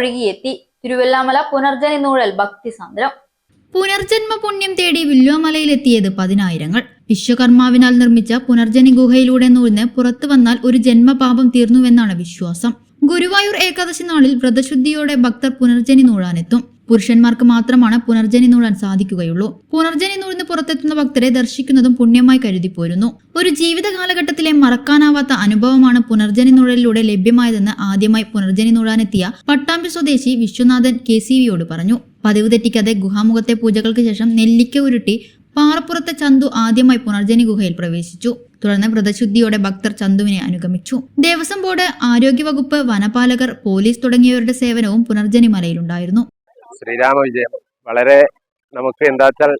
ഒഴുകിയെത്തി. തിരുവല്ലാമല പുനർജനി നൂഴൽ ഭക്തിസാന്ദ്രം പുനർജന്മ പുണ്യം തേടി വില്ലുവമലയിലെത്തിയത് പതിനായിരങ്ങൾ. വിശ്വകർമാവിനാൽ നിർമ്മിച്ച പുനർജനി ഗുഹയിലൂടെ നൂഴ്ന്ന് പുറത്തു വന്നാൽ ഒരു ജന്മപാപം തീർന്നുവെന്നാണ് വിശ്വാസം. ഗുരുവായൂർ ഏകാദശി നാളിൽ വ്രതശുദ്ധിയോടെ ഭക്തർ പുനർജനി നൂഴാനെത്തും. പുരുഷന്മാർക്ക് മാത്രമാണ് പുനർജനി നൂഴാൻ സാധിക്കുകയുള്ളൂ. പുനർജനി നൂഴ്ന്ന് പുറത്തെത്തുന്ന ഭക്തരെ ദർശിക്കുന്നതും പുണ്യമായി കരുതിപ്പോരുന്നു. ഒരു ജീവിത കാലഘട്ടത്തിലെ മറക്കാനാവാത്ത അനുഭവമാണ് പുനർജനി നുഴലിലൂടെ ലഭ്യമായതെന്ന് ആദ്യമായി പുനർജനി നുഴാനെത്തിയ പട്ടാമ്പി സ്വദേശി വിശ്വനാഥൻ കെ സി വിയോട് പറഞ്ഞു. പതിവ് തെറ്റിക്കാതെ ഗുഹാമുഖത്തെ പൂജകൾക്ക് ശേഷം നെല്ലിക്ക ഉരുട്ടി പാറപ്പുറത്തെ ചന്തു ആദ്യമായി പുനർജനി ഗുഹയിൽ പ്രവേശിച്ചു. തുടർന്ന് വ്രതശുദ്ധിയോടെ ഭക്തർ ചന്തുവിനെ അനുഗമിച്ചു. ദേവസ്വം ബോർഡ് ആരോഗ്യവകുപ്പ് വനപാലകർ പോലീസ് തുടങ്ങിയവരുടെ സേവനവും പുനർജനി മലയിലുണ്ടായിരുന്നു. ശ്രീരാമ വിജയം. വളരെ നമുക്ക് എന്താ വെച്ചാൽ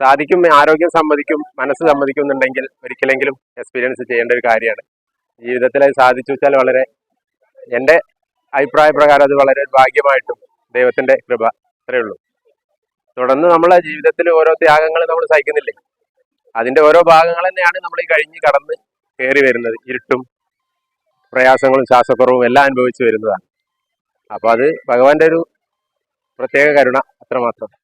സാധിക്കും ആരോഗ്യം സമ്മതിക്കും മനസ്സ് സമ്മതിക്കും എന്നുണ്ടെങ്കിൽ ഒരിക്കലെങ്കിലും എക്സ്പീരിയൻസ് ചെയ്യേണ്ട ഒരു കാര്യമാണ്. ജീവിതത്തിൽ അത് സാധിച്ചു വെച്ചാൽ വളരെ എന്റെ അഭിപ്രായ പ്രകാരം അത് വളരെ ഭാഗ്യമായിട്ടും ദൈവത്തിന്റെ കൃപ അത്രയേ ഉള്ളൂ. തുടർന്ന് നമ്മളെ ജീവിതത്തിൽ ഓരോ ത്യാഗങ്ങൾ നമ്മൾ സഹിക്കുന്നില്ലേ? അതിന്റെ ഓരോ ഭാഗങ്ങൾ തന്നെയാണ് നമ്മൾ ഈ കഴിഞ്ഞ് കടന്ന് കയറി വരുന്നത്. ഇരുട്ടും പ്രയാസങ്ങളും ശ്വാസക്കുറവും എല്ലാം അനുഭവിച്ചു വരുന്നതാണ്. അപ്പൊ അത് ഭഗവാന്റെ ഒരു പ്രത്യേക കരുണ അത്രമാത്രം.